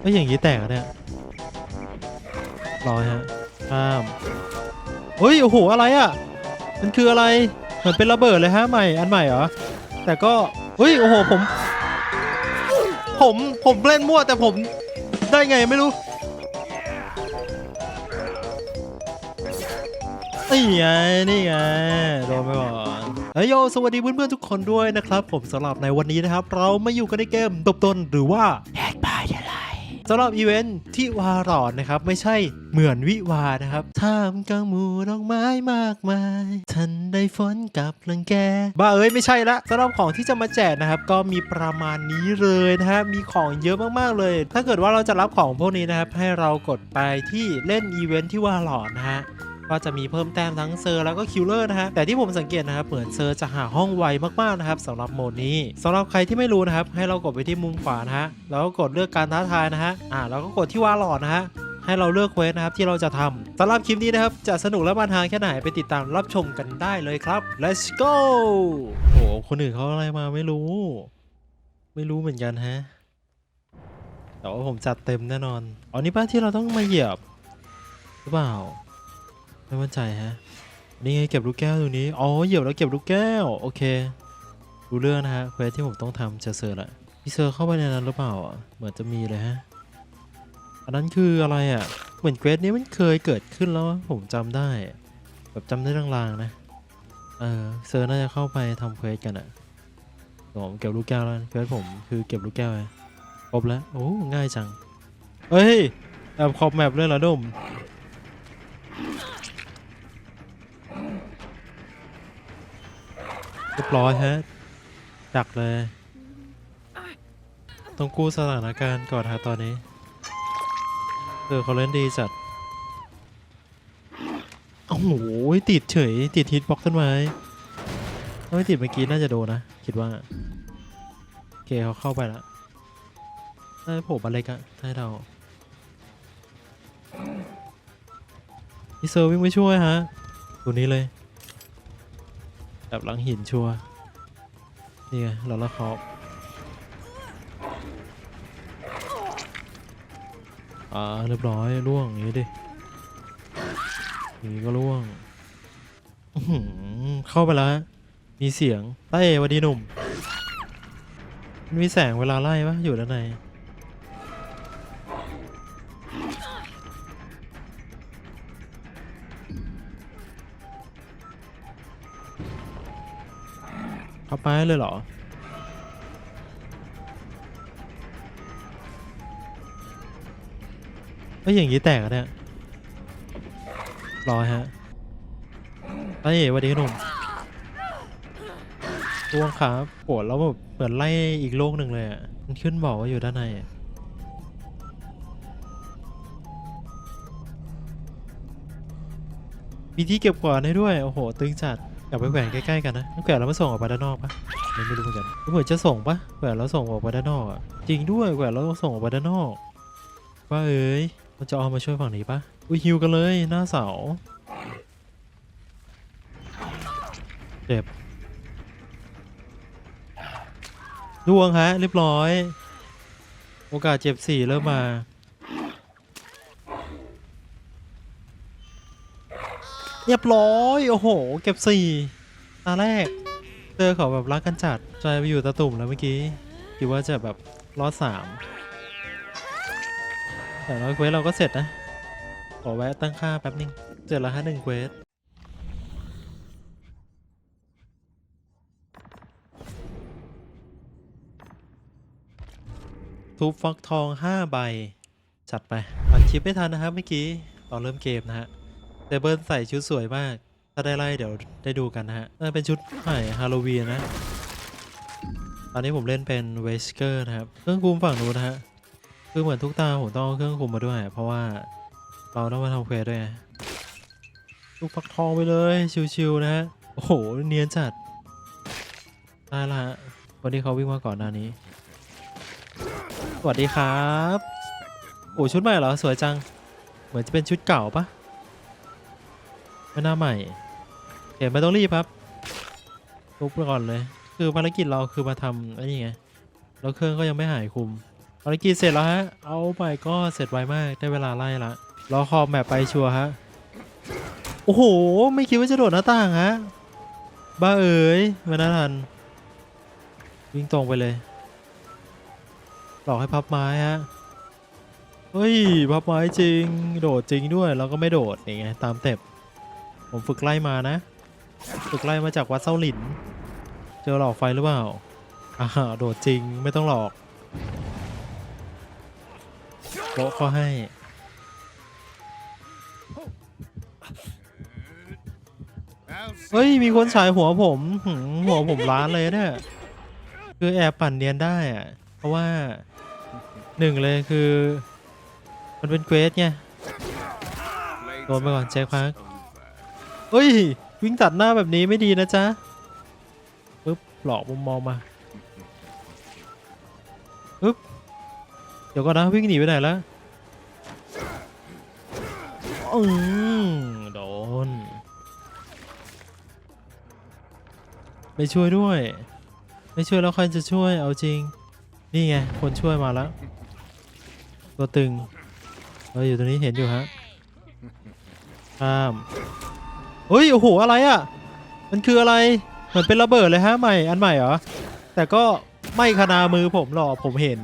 เอ้ยอย่างนี้แตกอะเนี่ยรอยฮะข้ามเฮ้ยโอ้โหอะไรอะ มันคืออะไร เหมือนเป็นระเบิดเลยฮะใหม่อันใหม่เหรอ แต่ก็เฮ้ยโอ้โหผม ผมผมเล่นมั่วแต่ผมได้ไงไม่รู้นี่ไงนี่ไงโดนไปก่อนเฮ้ยโยสวัสดีเพื่อนๆทุกคนด้วยนะครับ ผมสำหรับในวันนี้นะครับ เรามาอยู่กันในเกมตบตนหรือว่าแสำหรับอีเวนท์ที่วารอดนะครับ ไม่ใช่เหมือนวิวานะครับท่ามกลางหมู่ดอกไม้มากมายทันได้ฝนกับลังแกบ้าเอ้ยไม่ใช่ละสำหรับของที่จะมาแจกนะครับ ก็มีประมาณนี้เลยนะฮะมีของเยอะมากๆเลย ถ้าเกิดว่าเราจะรับของพวกนี้นะครับ ให้เรากดไปที่เล่นอีเวนท์ที่วารอนนะฮะ ก็จะมีเพิ่มแต้มทั้งเซอร์แล้วก็คิลเลอร์นะฮะแต่ที่ผมสังเกตนะครับเหมือนเซอร์จะหาห้องไวมากๆนะครับสำหรับโหมดนี้สำหรับใครที่ไม่รู้นะครับให้เรากดไปที่มุมขวานะฮะแล้วก็กดเลือกการท้าทายนะฮะอ่าแล้วก็กดที่ว่าหลอดนะฮะให้เราเลือกเควสนะครับที่เราจะทำสำหรับคลิปนี้นะครับ จะสนุกและมันฮาแค่ไหนไปติดตามรับชมกันได้เลยครับ let's go โอ้โหคนอื่นเขาอะไรมาไม่รู้ ไม่รู้เหมือนกันฮะ แต่ว่าผมจัดเต็มแน่นอนอ๋อนี่ป้าที่เราต้องมาเหยียบ หรือเปล่า ไม่มั่นใจฮะ นี่ไงเก็บลูกแก้วตรงนี้ อ๋อ เหยียบแล้วเก็บลูกแก้ว โอเคดูเรื่องนะฮะเควสที่ผมต้องทำเจอเซอร์ละพี่เซอร์เข้าไปในนั้นหรือเปล่า เหมือนจะมีเลยฮะ อันนั้นคืออะไรอะ เหมือนเควสนี้มันเคยเกิดขึ้นแล้วผมจำได้ แบบจำได้ลางๆนะ เออ เซอร์น่าจะเข้าไปทำเควสกันอะผมเก็บลูกแก้วแล้วเควสผมคือเก็บลูกแก้วไงครบแล้ว โอ้ ง่ายจัง เฮ้ยแอบขอบแมปเลยเหรอดม เรียบร้อยฮะ ดักเลย ต้องกู้สถานการณ์ก่อนฮะตอนนี้เออเขาเล่นดีจัด โอ้โห ติดเฉย ติดฮิตบล็อกต้นไม้ถ้าไม่ติดเมื่อกี้น่าจะโดนนะ คิดว่า โอเคเขาเข้าไปแล้วได้โผล่มาเล็กอะให้เราพี่เซอร์วิ่งไปช่วยฮะตัวนี้เลย แบบหลังหินชัวนี่ไงเราละคอบอ่าเรียบร้อยล่วงอย่างนี้ดิอย่างนี้ก็ล่วงเข้าไปแล้วมีเสียงเต้วันดีหนุ่มมันมีแสงเวลาไล่ปะอยู่ด้านใน เข้าไปเลยเหรอ เอ้ยอย่างนี้แตกอะเนี่ยรอฮะเอ้ยหวันดีหนุ่มร่วงครับปวดแล้วแบบเหมือนไล่อีกโลกหนึ่งเลยอะ มันขึ้นบอกว่าอยู่ด้านในอะมีที่เก็บกวาดให้ด้วย โอ้โห ตึงจัด อยากไปแขวนใกล้ๆกันนะแขวนแล้วมาส่งออกไปด้านนอกปะไม่ไม่รู้เหมือนกันเหมือนจะส่งปะแขวนแล้วส่งออกไปด้านนอกอะจริงด้วยแขวนแล้วส่งออกไปด้านนอกว่าเอ้ยมันจะเอามาช่วยฝั่งนี้ปะอุ้ยฮิวกันเลยหน้าเสาเจ็บดวงฮะเรียบร้อย โอกาสเจ็บสี่เริ่มมา เรียบร้อย โอ้โห เก็บสี่ตาแรกเจอเขาแบบรักกันจัดใจไปอยู่ตะตุ่มแล้วเมื่อกี้คิดว่าจะแบบรอดสามแต่เราเควสเราก็เสร็จนะ ขอแวะตั้งค่าแป๊บนึงเสร็จแล้วฮะหนึ่งเควสทุบฟักทอง 5 ใบ จัดไปอัดคลิปไม่ทันนะครับเมื่อกี้ ตอนเริ่มเกมนะฮะ เดเบิลใส่ชุดสวยมาก ถ้าได้ไล่เดี๋ยวได้ดูกันนะฮะน่าเป็นชุดใหม่ฮาโลวีนนะ ตอนนี้ผมเล่นเป็นเวสเกอร์นะครับ เครื่องคุมฝั่งนู้นนะฮะ คือเหมือนทุกตาผมต้องเอาเครื่องคุมมาด้วย เพราะว่าเราต้องมาทำเควสด้วยลูกฟักทองไปเลยชิวๆนะฮะ โอ้โหเนียนจัดได้ละฮะวันนี้เขาวิ่งมาก่อนหน้านี้ สวัสดีครับ โอ้ชุดใหม่เหรอ สวยจัง เหมือนจะเป็นชุดเก่าปะ ไม่น่าใหม่เห็นไม่ต้องรีบครับทุบไปก่อนเลย คือภารกิจเราคือมาทำไอ้นี่ไงแล้วเครื่องก็ยังไม่หายคุมภารกิจเสร็จแล้วฮะ เอาไปก็เสร็จไวมากได้เวลาไล่ละรอคอมแมปไปชัวร์ฮะ โอ้โห ไม่คิดว่าจะโดดหน้าต่างฮะ บ้าเอ๋ยมาน่าทัน วิ่งตรงไปเลย หลอกให้พับไม้ฮะ เฮ้ย พับไม้จริง โดดจริงด้วย แล้วก็ไม่โดดนี่ไงเงี้ยตามเต็บ ผมฝึกไล่มานะ ฝึกไล่มาจากวัดเส้าหลิน เจอหลอกไฟหรือเปล่าอ่าโดดจริงไม่ต้องหลอกโปะเขาให้ เฮ้ย มีคนฉายหัวผมหัวผมล้านเลยเนี่ย คือแอบปั่นเนียนได้อะเพราะว่าหนึ่งเลยคือ มันเป็นเกรดไงโดนไปก่อนแจ็คพัก ฮ้ย วิ่งตัดหน้าแบบนี้ไม่ดีนะจ๊ะปึ๊บหลอกมุมมองมาปึ๊บเดี๋ยวก่อนนะวิ่งหนีไปไหนแล้วอืมโดน ไม่ช่วยด้วย ไม่ช่วยแล้วใครจะช่วยเอาจริง นี่ไง คนช่วยมาแล้ว ตัวตึงเอออยู่ตรงนี้เห็นอยู่ฮะข้าม เฮ้ยโอ้โหอะไรอะ มันคืออะไร เหมือนเป็นระเบิดเลยฮะใหม่อันใหม่เหรอ แต่ก็ไม่ขนามือผมหรอกผมเห็น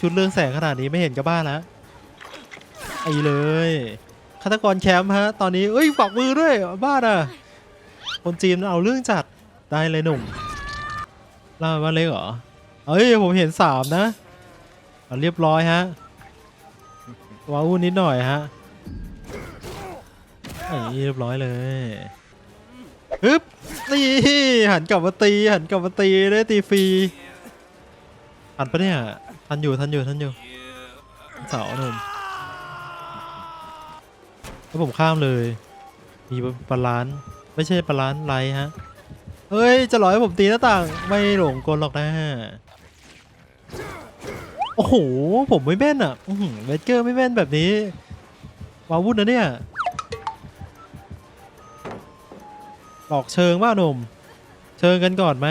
ชุดเรื่องแสงขนาดนี้ไม่เห็นกับบ้านแล้วไอ้เลยฆาตกรแคมป์ฮะ ตอนนี้เอ้ยฝักมือด้วยบ้านอะ คนจีนเอาเรื่องจัดได้เลยหนุ่มล่ามาเล็กเหรอเอ้ยผมเห็นสามนะเรียบร้อยฮะว้าวุ่นนิดหน่อยฮะ เรียบร้อยเลยฮึบนี่หันกลับมาตีหันกลับมาตีได้ตีฟรีทันปะเนี่ยทันอยู่ทันอยู่ทันอยู่เสาหนุ่มแล้วผมข้ามเลย มีบาลานไม่ใช่บาลานไรฮะเฮ้ย จะหลอกให้ผมตีหน้าต่าง ไม่หลงกลหรอกนะโอ้โห ผมไม่แม่นอะเวสเกอร์ไม่แม่นแบบนี้วาวุ่นนะเนี่ย หลอกเชิงว่าหนุ่ม เชิงกันก่อนไหม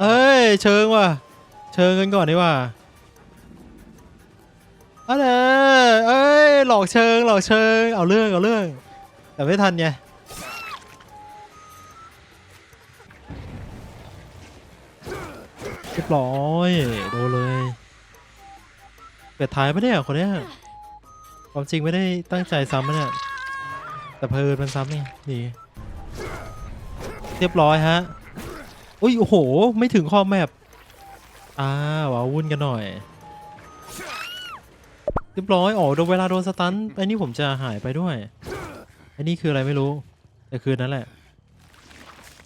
เอ้ย เชิงว่ะ เชิงกันก่อนดีกว่าอันเนเอ้ย หลอกเชิง หลอกเชิง เอาเรื่อง เอาเรื่อง แต่ไม่ทันไง เรียบร้อย โดนเลย เปิดท้ายปะเนี่ยคนเนี้ยความจริงไม่ได้ตั้งใจซ้ำนะเนี่ย แต่เพลินมันซ้ำนี่นี่เรียบร้อยฮะอุ้ยโอ้โห ไม่ถึงคอแมปอ้าวว้าวุ่นกันหน่อย เรียบร้อยอ๋อโดนเวลาโดนสตันไอ้นี่ผมจะหายไปด้วยไอ้นี่คืออะไรไม่รู้ แต่คืนนั้นแหละ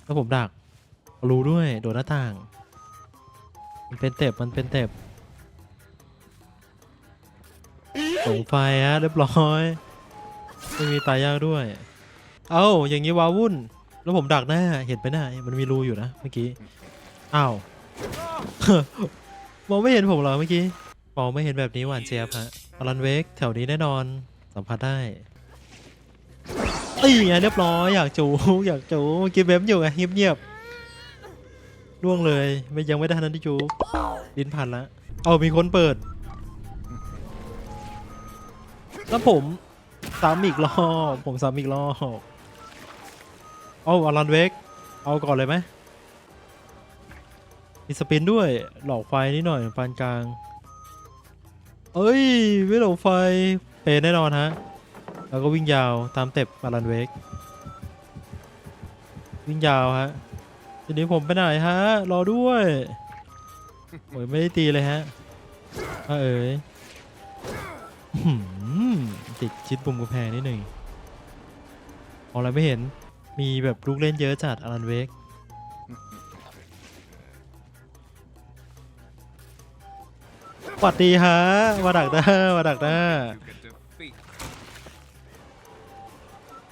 แล้วผมดัก รู้ด้วย โดนหน้าต่าง มันเป็นเต็บมันเป็นเต็บส่งไฟฮะเรียบร้อย ไม่มีตายยากด้วย เอ้าอย่างนี้วาวุ่น แล้วผมดักหน้าเห็นไปหน้ามันมีรูอยู่นะเมื่อกี้อ้าวมองไม่เห็นผมเหรอเมื่อกี้มองไม่เห็นแบบนี้หวานเจี๊ยบฮะอลันเวกแถวนี้แน่นอนสัมผัสได้ตีไงเรียบร้อยอยากจูอยากจูเมื่อกี้เว็บอยู่ไงเงียบๆล่วงเลยไม่ยังไม่ได้ทันที่จูดินพันละเอามีคนเปิดแล้วผม ซ้ำอีกรอบ ผมซ้ำอีกรอบ เอาอลันเวก เอาก่อนเลยไหมมีสปินด้วย หลอกไฟนิดหน่อยปานกลาง เอ้ย ไม่หลอกไฟ เปแน่นอนฮะ แล้วก็วิ่งยาวตามเต็บอลันเวก วิ่งยาวฮะ ทีนี้ผมไปไหนฮะ รอด้วยโอ้ยไม่ได้ตีเลยฮะเอ๋ยอื้ ติดชิดบุมกระแพงนิดหนึ่งมองอะไรไม่เห็นมีแบบลูกเล่นเยอะจัดอลันเวกสวัสดีฮะมาดักหน้ามาดักหน้า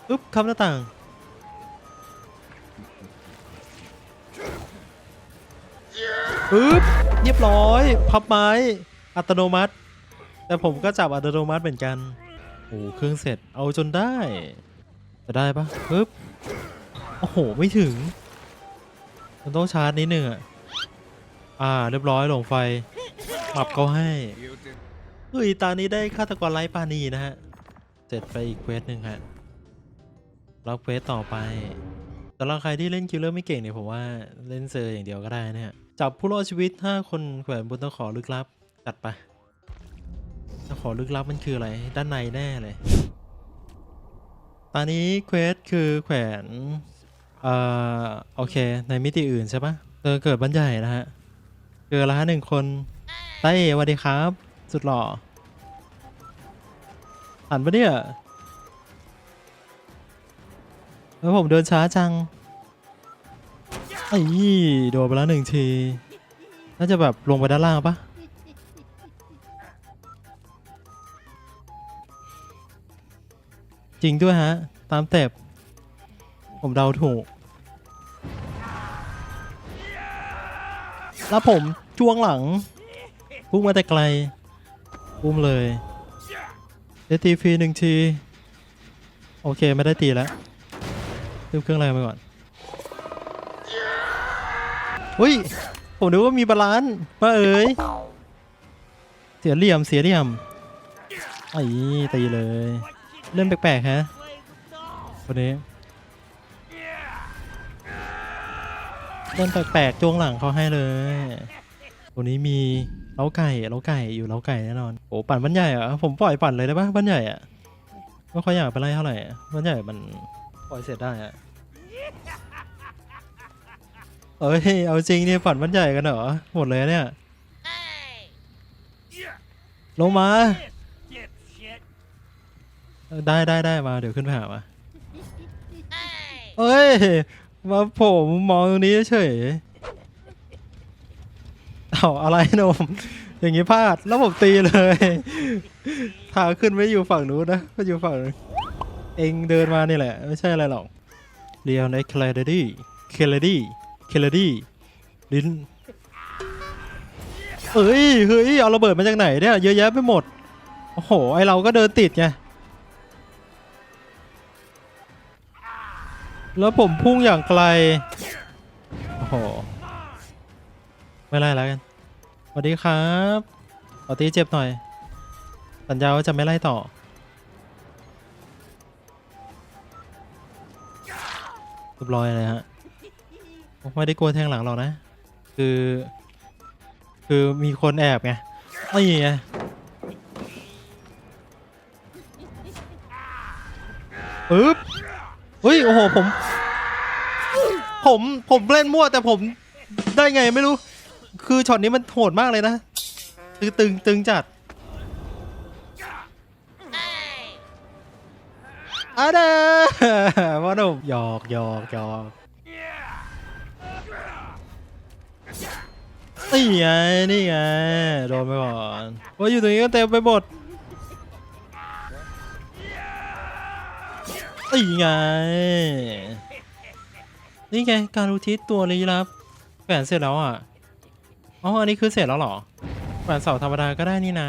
อุ๊บคำหน้าต่างปึ๊บเรียบร้อย พับไม้ อัตโนมัติ แต่ผมก็จับอัตโนมัติเหมือนกัน อ้เครื่องเสร็จเอาจนได้ จะได้ปะปึ๊บโอ้โห ไม่ถึง มันต้องชาร์จนิดหนึ่งอะอ่า เรียบร้อยหลงไฟปรับเขาให้เฮ้ยตานี้ได้ฆาตกรไร้ปานีนะฮะ เสร็จไปอีกเควสหนึ่งฮะรับเควสต่อไปสำหรับใครที่เล่นคิลเลอร์ไม่เก่งเนี่ยผมว่าเล่นเซอร์อย่างเดียวก็ได้นะฮะ จับผู้รอดชีวิต 5 คนแขวนบนตะขอลึกลับ จัดไป ตะขอลึกลับมันคืออะไร ด้านในแน่เลย ตอนนี้เควสคือแขวนเอ่อโอเค ในมิติอื่นใช่ปะเออเกิดบ้านใหญ่นะฮะเกิดละหนึ่งคนตาเอสวัสดีครับ สุดหล่อหันปะเนี่ยแล้วผมเดินช้าจังไอ้ยี่โดนไปแล้วหนึ่งที น่าจะแบบลงไปด้านล่างปะ ริงด้วยฮะ ตามเต็บผมเดาถูก แล้วผมจ้วงหลังพุ่งมาแต่ไกลพุ่มเลยได้ตีฟรีหนึ่งที โอเค ไม่ได้ตีแล้วซื้อเครื่องแรไปก่อนเฮ้ย ผมนึกว่ามีบาลานซ์ป้าเอ๋ย เสียเหลี่ยม เสียเหลี่ยมไอ้ตีเลย เล่นแปลกๆฮะวันนี้เล่นแปลกๆจ้วงหลังเขาให้เลยตัวนี้มีเล้าไก่เล้าไก่อยู่เล้าไก่แน่นอนโอ้ปั่นบ้านใหญ่เหรอะผมปล่อยปั่นเลยได้ปะบ้านใหญ่อะไม่ค่อยอยากไปไล่เท่าไหร่บ้านใหญ่มันปล่อยเสร็จได้อะเอ้ยเอาจริงเนี่ยปั่นบ้านใหญ่กันเหรอหมดเลยเนี่ยลงมา ได้ได้ได้มาเดี๋ยวขึ้นไปหามาเอ้ย มาโผมมองตรงนี้เฉยเอาอะไรหนม อย่างงี้พลาดแล้วผมตีเลยทางขึ้นไม่อยู่ฝั่งนู้นนะก็อยู่ฝั่งนู้นเองเดินมานี่แหละ ไม่ใช่อะไรหรอกเรียนในเคลเดดี้เคลดี้เคลดี้ลิ้นเอ้ยเฮ้ยเอาระเบิดมาจากไหนเนี่ยเยอะแยะไปหมดโอ้โหไอเราก็เดินติดไง แล้วผมพุ่งอย่างไกล โอ้โห ไม่ไล่แล้วกัน สวัสดีครับขอตีเจ็บหน่อย สัญญาว่าจะไม่ไล่ต่อ เรียบร้อยเลยฮะ ไม่ได้กลัวแทงหลังหรอกนะ คือ คือมีคนแอบไงไอ้ไงปึ๊บ ฮ้ย โอ้โห ผม ผม ผมเล่นมั่วแต่ผมได้ไงไม่รู้ คือช็อตนี้มันโหดมากเลยนะ ตึงตึงตึงจัดอะเด้อว่าหนุ่มหยอกหยอกหยอกนี่ไง นี่ไง โดนไปก่อนว่าอยู่ตรงนี้ก็เต็มไปหมด นี่ไง นี่ไงการอุทิศตัวลี้ลับแขวนเสร็จแล้วอะ อ๋อ อันนี้คือเสร็จแล้วเหรอแขวนเสาธรรมดาก็ได้นี่นา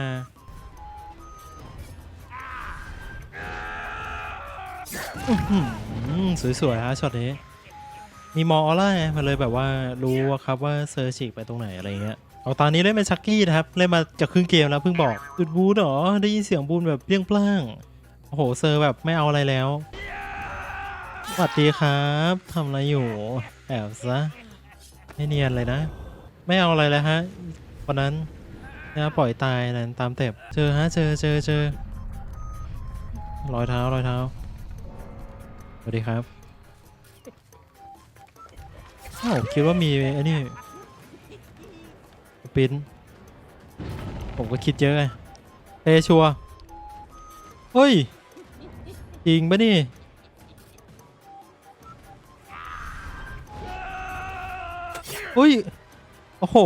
อื้อหือสวยๆฮะช็อตนี้ มีมออร่าไงมันเลยแบบว่ารู้ว่าครับว่าเซอร์ชิกไปตรงไหนอะไรเงี้ยเอาตอนนี้เล่นเป็นชักกี้นะครับ เล่นมาจากครึ่งเกมแล้วเพิ่งบอกจุดบูธเหรอ ได้ยินเสียงบูนแบบเปรี้ยงปล้าง โอ้โห เซอร์แบบไม่เอาอะไรแล้ว สวัสดีครับทำอะไรอยู่ แอบซะไม่เนียนเลยนะ ไม่เอาอะไรเลยฮะวันนั้นนะปล่อยตายนั้นตามเต็บเจอฮะเจอเจอเจอรอยเท้ารอยเท้าสวัสดีครับอ้าวคิดว่ามีไอ้นี่ปิ้นผมก็คิดเยอะไงเอชัวเฮ้ยจริงปะนี่ อุ้ย โอ้โห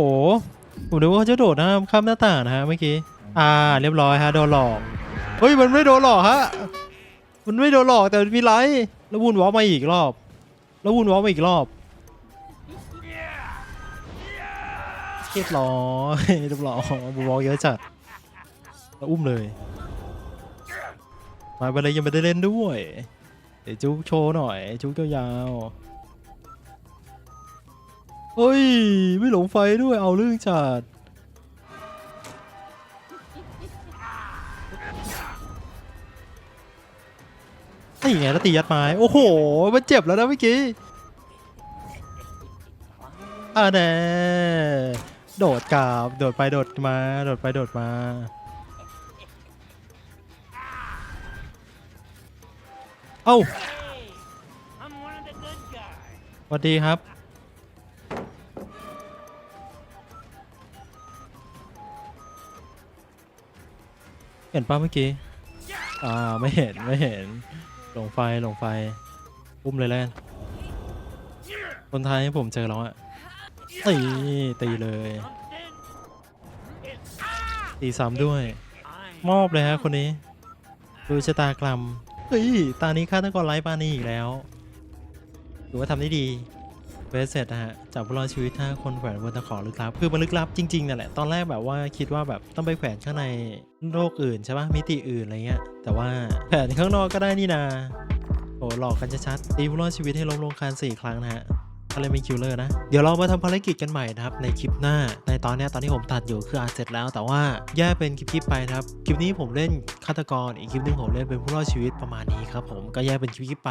ผมนึกว่าเขาจะโดดน้ำข้ามหน้าต่างนะฮะเมื่อกี้ อ่า เรียบร้อยฮะโดนหลอกเฮ้ยมันไม่โดนหลอกฮะ มันไม่โดนหลอกแต่มีไลท์แล้ววุ่นวอลมาอีกรอบ แล้ววุ่นวอลมาอีกรอบเรียบร้อยเรียบร้อยบุนวอลเยอะจัดแล้วอุ้มเลย มาไปเลยยังไม่ได้เล่นด้วย เดี๋ยวจุกโชว์หน่อย จุกยาวๆ เฮ้ย ไม่หลงไฟด้วยเอาเรื่องจัดนี่ไงแล้วตียัดไม้ โอ้โห มันเจ็บแล้วนะเมื่อกี้อ่าแน่โดดกลับโดดไปโดดมา โดดไปโดดมา เอ้าสวัสดีครับ เห็นป้าเมื่อกี้ อ่า ไม่เห็น ไม่เห็น หลงไฟ หลงไฟ อุ้มเลยแล้วกันคนไทยให้ผมเจอแล้วอะตีตีเลย ตีซ้ำด้วย มอบเลยฮะคนนี้ ดูชะตากรรมเฮ้ย ตานี้ฆาตกรไร้ปานีอีกแล้วถือว่าทำได้ดี เวสเสร็จนะฮะจับผู้รอดชีวิตห้าคนแขวนบนตะขอลึกลับ คือมันลึกลับจริงๆนั่นแหละ ตอนแรกแบบว่าคิดว่าแบบต้องไปแขวนข้างในโลกอื่นใช่ปะมิติอื่นอะไรเงี้ย แต่ว่าแขวนข้างนอกก็ได้นี่นา โอ้หลอกกันชัดๆตีผู้รอดชีวิตให้ล้มลงคานสี่ครั้งนะฮะ ก็เลยเป็นคิวเลอร์นะ เดี๋ยวเรามาทำภารกิจกันใหม่นะครับ ในคลิปหน้า ในตอนนี้ตอนที่ผมตัดอยู่คืออาจเสร็จแล้ว แต่ว่าแยกเป็นคลิปๆไปครับ คลิปนี้ผมเล่นฆาตกร อีกคลิปหนึงผมเล่นเป็นผู้รอดชีวิตประมาณนี้ครับผม ก็แยกเป็นคลิปๆไป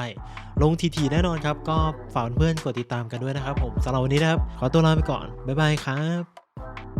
ลงทีๆแน่นอนครับ ก็ฝากเพื่อนกดติดตามกันด้วยนะครับผมสำหรับวันนี้นะครับ ขอตัวลาไปก่อน บ๊ายบายครับ